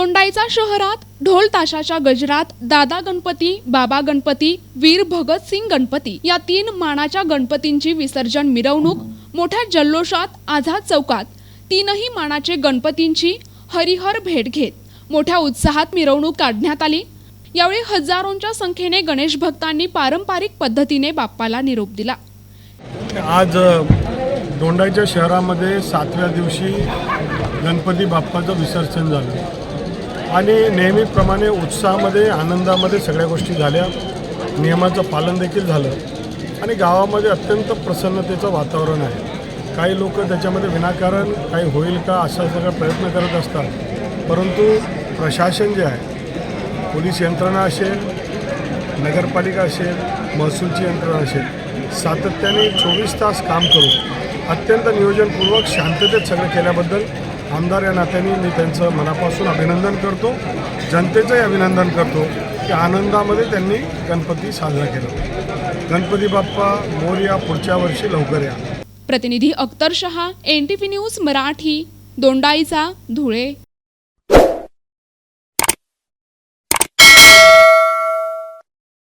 दोंडाईचा शहरात ढोल ताशाच्या गजरात दादा गणपती बाबा गणपती वीर भगतसिंग गणपती या तीन मानाच्या गणपतींची विसर्जन मिरवणूक मोठ्या जल्लोषात आझाद चौकात तीनही मानाचे गणपतींची हरिहर भेट घेत मोठ्या उत्साहात मिरवणूक काढण्यात आली. यावेळी हजारोंच्या संख्येने गणेश भक्तांनी पारंपरिक पद्धतीने बाप्पाला निरोप दिला. आज दोंडाईच्या शहरामध्ये सातव्या दिवशी गणपती बाप्पाचं विसर्जन झालं. आणि नेहमीप्रमाणे उत्साहामध्ये आनंदामध्ये सगळ्या गोष्टी झाल्या. नियमाचं पालन देखील झालं. आणि गावामध्ये अत्यंत प्रसन्नतेचं वातावरण आहे. काही लोक त्याच्यामध्ये विनाकारण काही होईल का असा सगळा प्रयत्न करत असतात. परंतु प्रशासन जे आहे पोलीस यंत्रणा असेल नगरपालिका असेल महसूलची यंत्रणा असेल सातत्याने चोवीस तास काम करून अत्यंत नियोजनपूर्वक शांततेत सगळं केल्याबद्दल आमदार या नात्याने मी त्यांचं मनापासून अभिनंदन करतो. जनतेचंही अभिनंदन करतो की आनंदामध्ये त्यांनी गणपती साजरा केला. गणपती बाप्पा मोर्या पुढच्या वर्षी लवकर या. प्रतिनिधी Akhtar Shah N T news Marathi Dondaicha Dhule.